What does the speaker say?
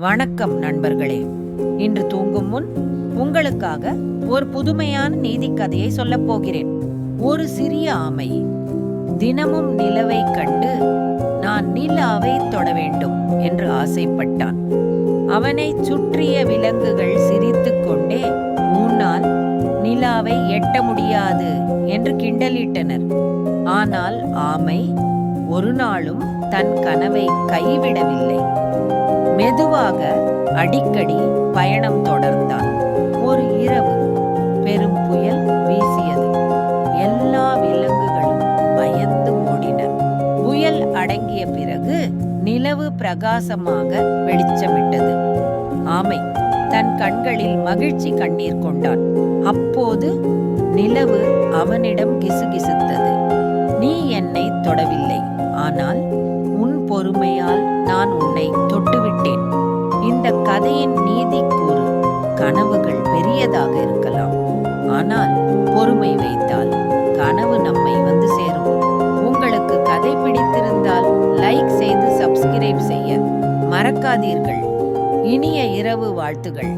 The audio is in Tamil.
வணக்கம் நண்பர்களே. இன்று தூங்கும் முன் உங்களுக்காக ஒரு புதுமையான நீதி கதையை சொல்லப் போகிறேன். ஒரு சிறிய ஆமை. தினமும் நிலவை கண்டு நான் நிலாவை தொட வேண்டும் என்று ஆசைப்பட்டான். அவனை சுற்றிய விலங்குகள் சிரித்துக்கொண்டே கொண்டே உன்னால் நிலாவை எட்ட முடியாது என்று கிண்டலிட்டனர். ஆனால் ஆமை ஒரு நாளும் தன் கனவை கைவிடவில்லை. மெதுவாக அடிக்கடி பயணம் தொடர்ந்தான். ஒரு இரவு பெரும் புயல் வீசியது. எல்லா விலங்குகளும் பயந்து ஓடின. புயல் அடங்கிய பிறகு நிலவு பிரகாசமாக வெளிச்சமிட்டது. ஆமை தன் கண்களில் மகிழ்ச்சி கண்ணீர் கொண்டான். அப்போது நிலவு அவனிடம் கிசுகிசுத்தது. நீ என்னை தொடவி கதையின் நீதி கூறு கனவுகள் பெரியதாக இருக்கலாம். ஆனால் பொறுமை வைத்தால் கனவு நம்மை வந்து சேரும். உங்களுக்கு கதை பிடித்திருந்தால் லைக் செய்து சப்ஸ்கிரைப் செய்ய மறக்காதீர்கள். இனிய இரவு வாழ்த்துகள்.